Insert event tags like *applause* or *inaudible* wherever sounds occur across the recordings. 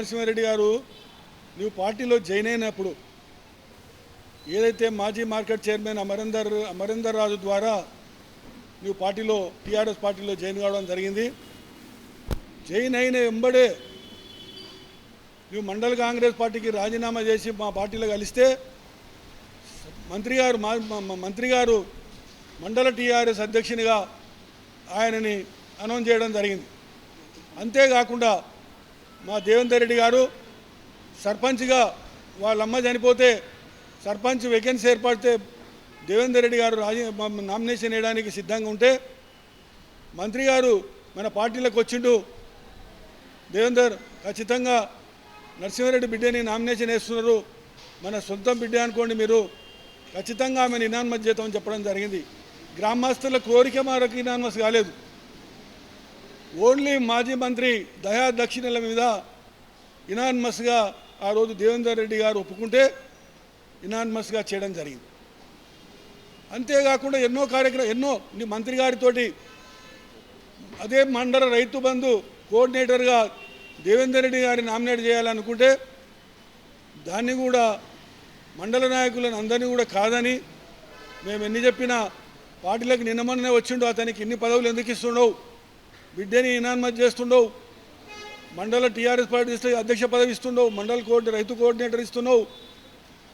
నరసింహారెడ్డి గారు నువ్వు పార్టీలో జాయిన్ అయినప్పుడు ఏదైతే మాజీ మార్కెట్ చైర్మన్ అమరేందర్ అమరేందర్ రాజు ద్వారా నువ్వు పార్టీలో టీఆర్ఎస్ పార్టీలో జాయిన్ కావడం జరిగింది. జాయిన్ అయిన వెంబడే నువ్వు మండల కాంగ్రెస్ పార్టీకి రాజీనామా చేసి మా పార్టీలో కలిస్తే మంత్రి గారు మా మంత్రి గారు మండల టీఆర్ఎస్ అధ్యక్షునిగా ఆయనని అనౌన్స్ చేయడం జరిగింది. అంతేకాకుండా మా దేవేందర్ రెడ్డి గారు సర్పంచ్గా వాళ్ళ అమ్మ చనిపోతే సర్పంచ్ వేకెన్సీ ఏర్పడితే దేవేందర్ రెడ్డి గారు రాజీ నామినేషన్ వేయడానికి సిద్ధంగా ఉంటే మంత్రి గారు మన పార్టీలకు వచ్చిండు. దేవేందర్ ఖచ్చితంగా నరసింహారెడ్డి బిడ్డని నామినేషన్ వేస్తున్నారు. మన సొంతం బిడ్డ అనుకోండి మీరు. ఖచ్చితంగా ఆమెను ఇనాన్మస్ జీతం చెప్పడం జరిగింది. గ్రామస్తుల కోరిక మేరకు ఇనాన్మస్ కాలేదు. ఓన్లీ మాజీ మంత్రి దయా దక్షిణల మీద ఇనాన్మస్గా ఆ రోజు దేవేందర్ రెడ్డి గారు ఒప్పుకుంటే ఇనాన్మస్గా చేయడం జరిగింది. అంతేకాకుండా ఎన్నో కార్యక్రమం ఎన్నో మంత్రి గారితోటి అదే మండల రైతు బంధు కోఆర్డినేటర్గా దేవేందర్ రెడ్డి గారిని నామినేట్ చేయాలనుకుంటే దాన్ని కూడా మండల నాయకులను అందరినీ కూడా కాదని మేము ఎన్ని చెప్పినా పార్టీలకు నిన్న వచ్చిండు అతనికి ఇన్ని పదవులు ఎందుకు ఇస్తుండవు బిడ్డని ఇనాన్మతి చేస్తుండవు. మండల టీఆర్ఎస్ పార్టీ అధ్యక్ష పదవి ఇస్తుండవు. మండల కోర్టు రైతు కోఆర్డినేటర్ ఇస్తున్నావు.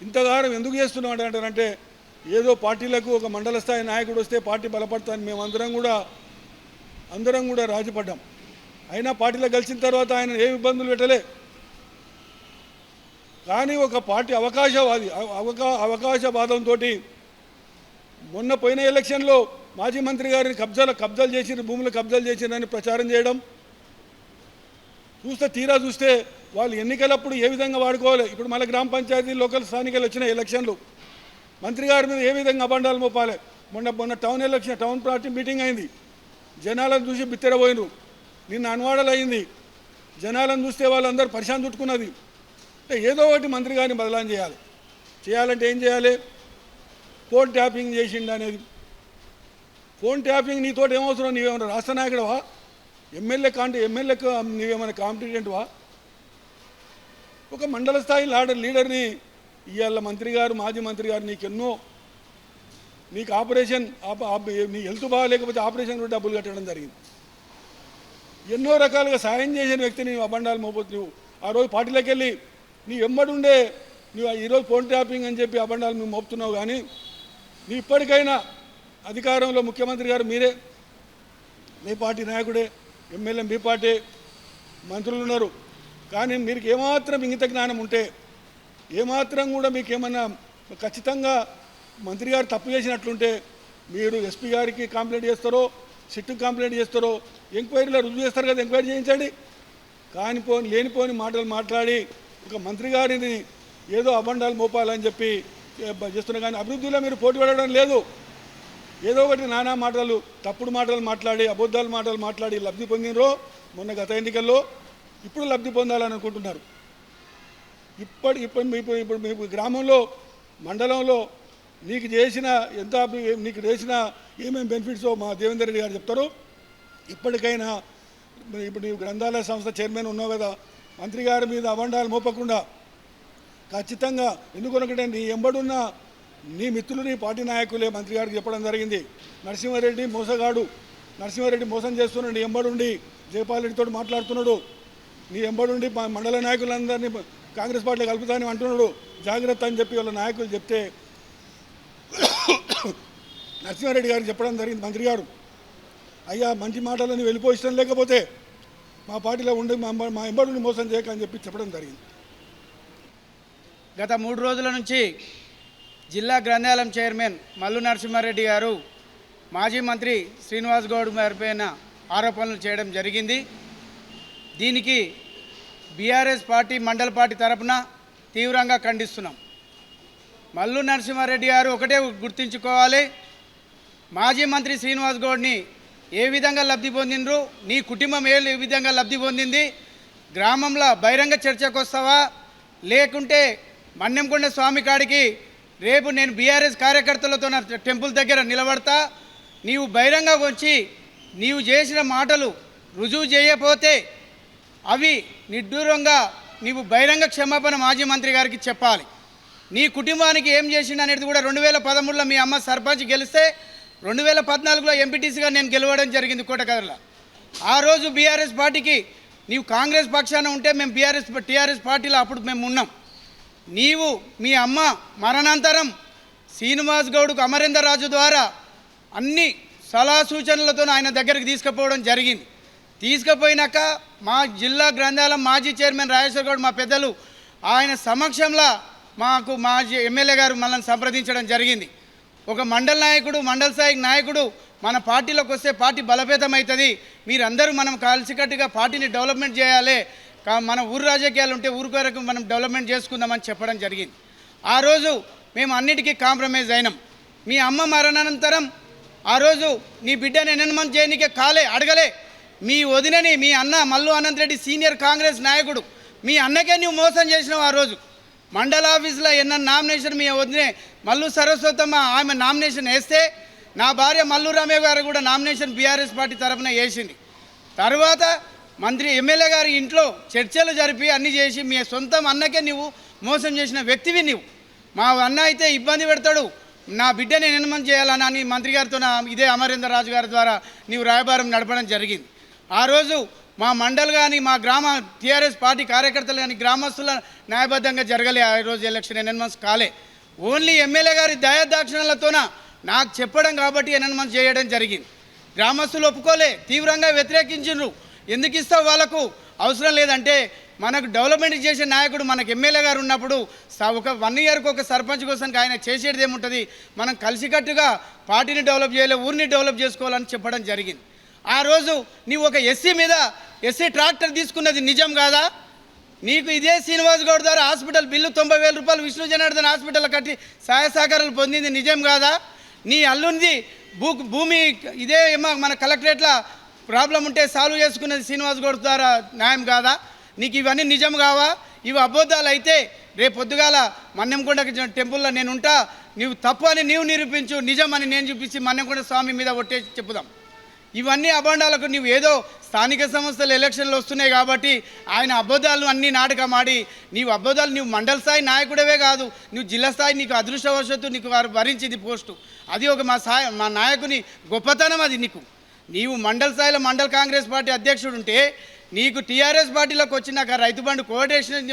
ఇంతగానం ఎందుకు చేస్తున్నావు అంటారంటే ఏదో పార్టీలకు ఒక మండల స్థాయి నాయకుడు వస్తే పార్టీ బలపడతాను మేమందరం కూడా అందరం కూడా రాజీపడ్డాం. అయినా పార్టీలో కలిసిన తర్వాత ఆయన ఏ ఇబ్బందులు పెట్టలే. కానీ ఒక పార్టీ అవకాశవాది అవకా అవకాశవాదంతో మొన్న పోయిన ఎలక్షన్లో మాజీ మంత్రి గారిని కబ్జాలు కబ్జాలు చేసిన భూములు కబ్జాలు చేసిందని ప్రచారం చేయడం. చూస్తే తీరా చూస్తే వాళ్ళు ఎన్నికలప్పుడు ఏ విధంగా వాడుకోవాలి? ఇప్పుడు మళ్ళీ గ్రామ పంచాయతీ లోకల్ స్థానికలు వచ్చిన ఎలక్షన్లు. మంత్రి గారి మీద ఏ విధంగా అబండాలు మోపాలి? మొన్న మొన్న town election town party meeting అయింది. జనాలను చూసి బిత్తరపోయినరు నిన్న అనువాడలు అయింది. జనాలను చూస్తే వాళ్ళందరూ పరిశాంతి చుట్టుకున్నది. అంటే ఏదో ఒకటి మంత్రి గారిని బదలాం చేయాలి. చేయాలంటే ఏం చేయాలి? ఫోన్ ట్యాపింగ్ చేసిండు అనేది ఫోన్ ట్యాపింగ్ నీతో ఏమవసరం? నీవేమన్నా రాష్ట్ర నాయకుడవా? ఎమ్మెల్యే కాంటే ఎమ్మెల్యేకు నీవేమైనా కాంపిటెంట్వా ఒక మండల స్థాయి లాడర్ లీడర్ని ఇవాళ మంత్రి గారు మాజీ మంత్రి గారు నీకెన్నో నీకు ఆపరేషన్ నీ హెల్త్ బాగాలేకపోతే ఆపరేషన్ కూడా డబ్బులు కట్టడం జరిగింది. ఎన్నో రకాలుగా సాయం చేసిన వ్యక్తిని అబండాలు మోపోతు నువ్వు ఆ రోజు పార్టీలోకి వెళ్ళి నీ ఎమ్మడుండే నువ్వు ఈరోజు ఫోన్ ట్యాపింగ్ అని చెప్పి అబండాలు మేము మోపుతున్నావు కానీ నీ ఇప్పటికైనా అధికారంలో ముఖ్యమంత్రి గారు మీరే. మీ పార్టీ నాయకుడే ఎమ్మెల్యే మీ పార్టీ మంత్రులు ఉన్నారు. కానీ మీరు ఏమాత్రం ఇంగిత జ్ఞానం ఉంటే ఏమాత్రం కూడా మీకు ఏమన్నా ఖచ్చితంగా మంత్రి గారు తప్పు చేసినట్లుంటే మీరు ఎస్పీ గారికి కంప్లైంట్ చేస్తారో సిట్టుకు కంప్లైంట్ చేస్తారో ఎంక్వైరీలో రుజువు చేస్తారు కదా ఎంక్వైరీ చేయించండి. కానిపోని లేనిపోని మాటలు మాట్లాడి ఒక మంత్రి గారిని ఏదో అబండాలు మోపాలని చెప్పి చేస్తున్నా చేస్తున్నారు కానీ అభివృద్ధిలో మీరు పోటీ పడడం లేదు. ఏదో ఒకటి నానా మాటలు తప్పుడు మాటలు మాట్లాడి అబద్ధాలు మాటలు మాట్లాడి లబ్ధి పొందినరో మొన్న గత ఎన్నికల్లో ఇప్పుడు లబ్ధి పొందాలని అనుకుంటున్నారు ఇప్పటి ఇప్పుడు ఇప్పుడు ఇప్పుడు మీ గ్రామంలో మండలంలో నీకు చేసిన ఎంత నీకు చేసిన ఏమేమి బెనిఫిట్సో మా దేవేందర్ రెడ్డి గారు చెప్తారు ఇప్పటికైనా మరి ఇప్పుడు నీవు గ్రంథాలయ సంస్థ చైర్మన్ ఉన్నావు కదా మంత్రి గారి మీద అవండాలు మోపకుండా ఖచ్చితంగా ఎందుకొనకంటే నీ ఎంబడున్న నీ మిత్రులు నీ పార్టీ నాయకులే మంత్రి గారికి చెప్పడం జరిగింది. నరసింహారెడ్డి మోసగాడు. నరసింహారెడ్డి మోసం చేస్తున్నాడు. నీ ఎంబడుండి. జయపాల్ రెడ్డితో మాట్లాడుతున్నాడు. నీ ఎంబడుండి మండల నాయకులందరినీ కాంగ్రెస్ పార్టీలో కలుపుతానని అంటున్నాడు. జాగ్రత్త అని చెప్పి వాళ్ళ నాయకులు చెప్తే *coughs* నరసింహారెడ్డి గారికి చెప్పడం జరిగింది మంత్రి గారు. అయ్యా మంచి మాటలని వెళ్ళిపోయిస్తాం లేకపోతే మా పార్టీలో ఉండి మా మా ఎంబడుని మోసం చేయక అని చెప్పి చెప్పడం జరిగింది. గత మూడు రోజుల నుంచి జిల్లా గ్రంథాలయం చైర్మన్ మల్లు నరసింహారెడ్డి గారు మాజీ మంత్రి శ్రీనివాస్ గౌడ్ గారిపైన ఆరోపణలు చేయడం జరిగింది. దీనికి బీఆర్ఎస్ పార్టీ మండల పార్టీ తరపున తీవ్రంగా ఖండిస్తున్నాం. మల్లు నరసింహారెడ్డి గారు ఒకటే గుర్తుంచుకోవాలి. మాజీ మంత్రి శ్రీనివాస్ గౌడ్ని ఏ విధంగా లబ్ధి పొందినరు నీ కుటుంబం ఏ విధంగా లబ్ధి పొందింది? గ్రామంలో బహిరంగ చర్చకు వస్తావా? లేకుంటే మన్నెంకొండ స్వామి కాడికి రేపు నేను బీఆర్ఎస్ కార్యకర్తలతో నా టెంపుల్ దగ్గర నిలబడతా. నీవు బహిరంగ వచ్చి నీవు చేసిన మాటలు రుజువు చేయకపోతే అవి నిడ్డూరంగా నీవు బహిరంగ క్షమాపణ మాజీ మంత్రి గారికి చెప్పాలి. నీ కుటుంబానికి ఏం చేసిండు అనేది కూడా రెండు వేల పదమూడులో మీ అమ్మ సర్పంచ్ గెలిస్తే రెండు వేల పద్నాలుగులో ఎంపీటీసీగా నేను గెలవడం జరిగింది కోటకదలో. ఆ రోజు బీఆర్ఎస్ పార్టీకి నీవు కాంగ్రెస్ పక్షాన ఉంటే మేము బీఆర్ఎస్ టీఆర్ఎస్ పార్టీలో అప్పుడు మేము ఉన్నాం. నీవు మీ అమ్మ మరణాంతరం శ్రీనివాస్ గౌడ్కు అమరేందర్ రాజు ద్వారా అన్ని సలహా సూచనలతో ఆయన దగ్గరికి తీసుకుపోవడం జరిగింది. తీసుకుపోయినాక మా జిల్లా గ్రంథాలయం మాజీ చైర్మన్ రాజేశ్వర్ గౌడ్ మా పెద్దలు ఆయన సమక్షంలో మాకు మాజీ ఎమ్మెల్యే గారు మనల్ని సంప్రదించడం జరిగింది. ఒక మండల నాయకుడు మండల స్థాయి నాయకుడు మన పార్టీలోకి వస్తే పార్టీ బలోపేతం అవుతుంది మీరందరూ మనం కలిసికట్టుగా పార్టీని డెవలప్మెంట్ చేయాలి. మన ఊరు రాజకీయాలు ఉంటే ఊరు వరకు మనం డెవలప్మెంట్ చేసుకుందామని చెప్పడం జరిగింది. ఆ రోజు మేము అన్నిటికీ కాంప్రమైజ్ అయినాం. మీ అమ్మ మరణానంతరం ఆ రోజు నీ బిడ్డని ఎనమని చేయనికే కాలే అడగలే. మీ వదినని మీ అన్న మల్లు అనంత్ రెడ్డి సీనియర్ కాంగ్రెస్ నాయకుడు మీ అన్నకే నువ్వు మోసం చేసినావు ఆ రోజు. మండల ఆఫీస్లో ఎన్న నామినేషన్ మీ వదినే మల్లు సరస్వతమ్మ ఆమె నామినేషన్ వేస్తే నా భార్య మల్లు రామయ్య గారు కూడా నామినేషన్ బీఆర్ఎస్ పార్టీ తరఫున వేసింది. తర్వాత మంత్రి ఎమ్మెల్యే గారి ఇంట్లో చర్చలు జరిపి అన్ని చేసి మీ సొంతం అన్నకే నువ్వు మోసం చేసిన వ్యక్తివి నువ్వు మా అన్న అయితే ఇబ్బంది పెడతాడు. నా బిడ్డని నిర్మాణం చేయాలని అని మంత్రి గారితో ఇదే అమరేందర్ రాజు గారి ద్వారా నీవు రాయబారం నడపడం జరిగింది. ఆ రోజు మా మండల్ కానీ మా గ్రామ టీఆర్ఎస్ పార్టీ కార్యకర్తలు కానీ గ్రామస్తుల న్యాయబద్ధంగా జరగలే. ఆ రోజు ఎలక్షన్ ఎనెన్మన్స్ కాలే. ఓన్లీ ఎమ్మెల్యే గారి దయాదాక్షిణలతోన నాకు చెప్పడం కాబట్టి ఎనెన్మన్స్ చేయడం జరిగింది. గ్రామస్తులు ఒప్పుకోలే. తీవ్రంగా వ్యతిరేకించిండ్రు. ఎందుకు ఇస్తావు వాళ్ళకు? అవసరం లేదంటే మనకు డెవలప్మెంట్ చేసే నాయకుడు మనకు ఎమ్మెల్యే గారు ఉన్నప్పుడు ఒక వన్ ఇయర్కి ఒక సర్పంచ్ కోసం ఆయన చేసేది ఏముంటుంది? మనం కలిసికట్టుగా పార్టీని డెవలప్ చేయాలి ఊరిని డెవలప్ చేసుకోవాలని చెప్పడం జరిగింది. ఆ రోజు నీవు ఒక ఎస్సీ మీద ఎస్సీ ట్రాక్టర్ తీసుకున్నది నిజం కాదా? నీకు ఇదే శ్రీనివాస్ గౌడ్ ద్వారా హాస్పిటల్ బిల్లు తొంభై వేల రూపాయలు విష్ణు జనార్దన్ హాస్పిటల్ కట్టి సహాయ సహకారాలు పొందింది నిజం కాదా? నీ అల్లుంది భూ భూమి ఇదే ఏమో మన కలెక్టరేట్ల ప్రాబ్లం ఉంటే సాల్వ్ చేసుకునేది శ్రీనివాస్ గౌడ్ ద్వారా న్యాయం కాదా? నీకు ఇవన్నీ నిజం కావా? ఇవి అబద్ధాలు అయితే రేపు పొద్దుగాల మన్నెంకొండకి టెంపుల్లో నేను ఉంటా నీవు తప్పు అని నీవు నిరూపించు నిజం అని నేను చూపించి మన్నెంకొండ స్వామి మీద ఒట్టేసి చెప్పుదాం. ఇవన్నీ అభండాలకు నువ్వు ఏదో స్థానిక సంస్థలు ఎలక్షన్లు వస్తున్నాయి కాబట్టి ఆయన అబద్ధాలు అన్ని నాటకం ఆడి నీవు అబద్ధాలు నువ్వు మండల స్థాయి నాయకుడవే కాదు నువ్వు జిల్లా స్థాయి నీకు అదృష్టవశత్తు నీకు వారు భరించింది పోస్టు. అది ఒక మా సాయ మా నాయకుని గొప్పతనం అది నీకు. నీవు మండల స్థాయిలో మండల కాంగ్రెస్ పార్టీ అధ్యక్షుడు ఉంటే నీకు టీఆర్ఎస్ పార్టీలోకి వచ్చినాక రైతు బంధు కోఆర్డినేషన్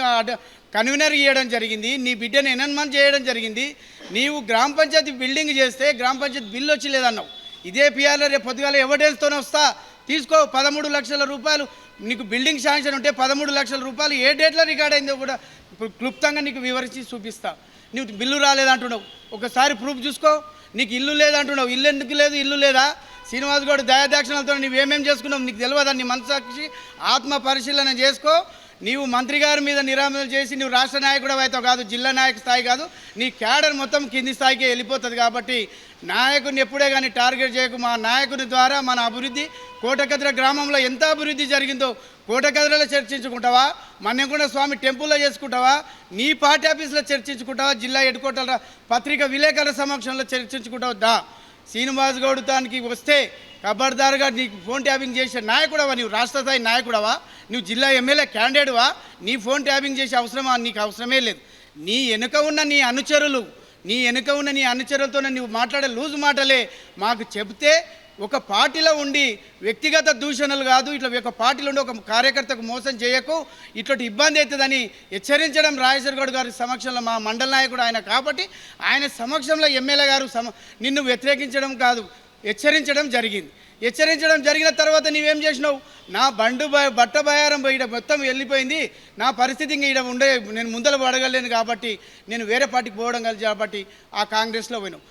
కన్వీనర్ ఇవ్వడం జరిగింది. నీ బిడ్డను ఎనన్మన్ చేయడం జరిగింది. నీవు గ్రామ పంచాయతీ బిల్డింగ్ చేస్తే గ్రామ పంచాయతీ బిల్లు వచ్చి లేదన్నావు ఇదే పిఆర్లో రేపు పొద్దుగాల ఎవిడెన్స్తోనే వస్తా. తీసుకో పదమూడు లక్షల రూపాయలు. నీకు బిల్డింగ్ శాంక్షన్ ఉంటే పదమూడు లక్షల రూపాయలు. ఏ డేట్లో రికార్డ్ అయిందో కూడా ఇప్పుడు క్లుప్తంగా నీకు వివరించి చూపిస్తా. నీకు బిల్లు రాలేదంటున్నావు. ఒకసారి ప్రూఫ్ చూసుకో. నీకు ఇల్లు లేదంటున్నావు. ఇల్లు ఎందుకు లేదు? ఇల్లు లేదా? శ్రీనివాస్ గౌడ్ దయాదాక్షిణలతో నువ్వు ఏమేం చేసుకున్నావు నీకు తెలియదు? నీ మనసాక్షి ఆత్మ పరిశీలన చేసుకో. నీవు మంత్రి గారి మీద నిరామలు చేసి నువ్వు రాష్ట్ర నాయకుడు అవుతావు కాదు జిల్లా నాయక స్థాయి కాదు. నీ క్యాడర్ మొత్తం కింది స్థాయికి వెళ్ళిపోతుంది కాబట్టి నాయకుడిని ఎప్పుడే కానీ టార్గెట్ చేయకు. మా నాయకుని ద్వారా మన అభివృద్ధి కోటకద్ర గ్రామంలో ఎంత అభివృద్ధి జరిగిందో కోటకద్రలో చర్చించుకుంటావా? మన్నెంకొండ స్వామి టెంపుల్లో చేసుకుంటావా? నీ పార్టీ ఆఫీస్లో చర్చించుకుంటావా? జిల్లా హెడ్ పత్రిక విలేకరుల సమక్షంలో చర్చించుకుంటావు? దా. శ్రీనివాస్ గౌడ్ దానికి వస్తే ఖబర్దారుగా నీకు ఫోన్ ట్యాపింగ్ చేసే నాయకుడవా? నీవు రాష్ట్ర స్థాయి నాయకుడవా? నువ్వు జిల్లా ఎమ్మెల్యే క్యాండిడేట్వా నీ ఫోన్ ట్యాపింగ్ చేసే అవసరమా? నీకు అవసరమే లేదు. నీ వెనుక ఉన్న నీ అనుచరులు నీ వెనుక ఉన్న నీ అనుచరులతో నువ్వు మాట్లాడే లూజు మాటలే. మాకు చెబితే ఒక పార్టీలో ఉండి వ్యక్తిగత దూషణలు కాదు ఇట్లా ఒక పార్టీలో ఉండి ఒక కార్యకర్తకు మోసం చేయకు ఇట్లాంటి ఇబ్బంది అవుతుందని హెచ్చరించడం రాజేశ్వర గౌడ్ గారి సమక్షంలో మా మండల నాయకుడు ఆయన కాబట్టి ఆయన సమక్షంలో ఎమ్మెల్యే గారు సమ నిన్ను వ్యతిరేకించడం కాదు హెచ్చరించడం జరిగింది. హెచ్చరించడం జరిగిన తర్వాత నీవేం చేసినావు? నా బండు బ బట్ట బయారం ఈడ మొత్తం వెళ్ళిపోయింది. నా పరిస్థితి ఇంక ఈడ ఉండే నేను ముందర పడగలేను కాబట్టి నేను వేరే పార్టీకి పోవడం కలిసి కాబట్టి ఆ కాంగ్రెస్లో పోయినావు